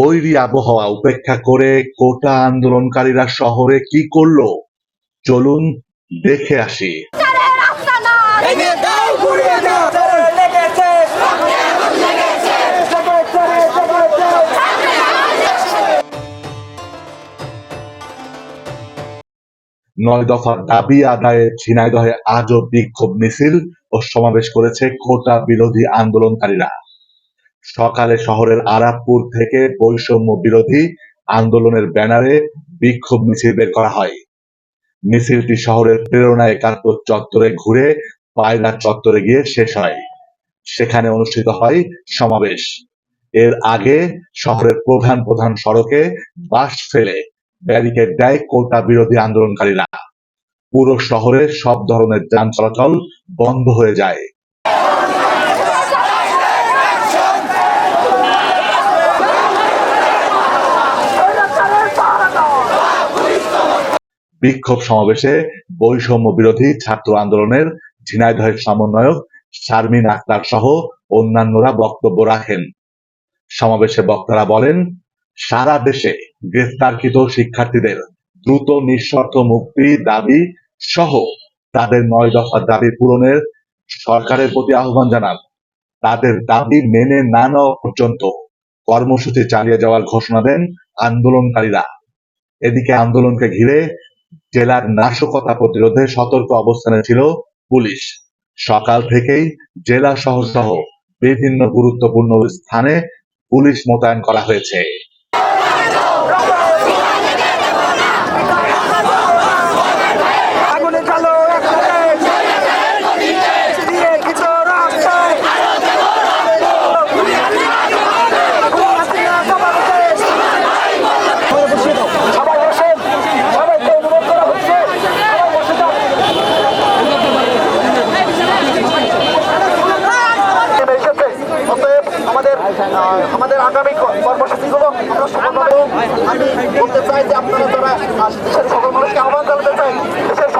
বৈরী আবহাওয়া উপেক্ষা করে কোটা আন্দোলনকারীরা শহরে কি করল? চলুন দেখে আসি। নয় দফার দাবি আদায়ে ঝিনাইদহে আজও বিক্ষোভ মিছিল ও সমাবেশ করেছে কোটা বিরোধী আন্দোলনকারীরা। সকালে শহরের আরাবপুর থেকে বৈষম্য বিরোধী আন্দোলনের ব্যানারে বিক্ষোভ মিছিল বের করা হয়। মিছিলটি শহরের প্রেরণা একাত্তর চত্বরে ঘুরে পায়রা চত্বরে গিয়ে শেষ হয়। সেখানে অনুষ্ঠিত হয় সমাবেশ। এর আগে শহরের প্রধান প্রধান সড়কে বাস ফেলে ব্যারিকেড দেয় কোটা বিরোধী আন্দোলনকারীরা। পুরো শহরে সব ধরনের যান চলাচল বন্ধ হয়ে যায়। বিক্ষোভ সমাবেশে বৈষম্য বিরোধী ছাত্র আন্দোলনের ঝিনাইদহের সমন্বয়ক শারমিন আক্তার সহ অন্যান্যরা বক্তব্য রাখেন। সমাবেশে বক্তারা বলেন, সারা দেশে গ্রেফতারকৃত শিক্ষার্থীদের দ্রুত নিঃশর্ত মুক্তি দাবি সহ তাদের নয় দফা দাবি পূরণের সরকারের প্রতি আহ্বান জানান। তাদের দাবি মেনে না নেওয়া পর্যন্ত কর্মসূচি চালিয়ে যাওয়ার ঘোষণা দেন আন্দোলনকারীরা। এদিকে আন্দোলনকে ঘিরে জেলার নাশকতা প্রতিরোধে সতর্ক অবস্থানে ছিল পুলিশ। সকাল থেকেই জেলা শহর সহ বিভিন্ন গুরুত্বপূর্ণ স্থানে পুলিশ মোতায়েন করা হয়েছে। আমাদের আগামী কর্মসূচিগুলো আমরা আমি বলতে চাই যে আপনারা যারা সকল মানুষকে আহ্বান জানাতে চাই দেশের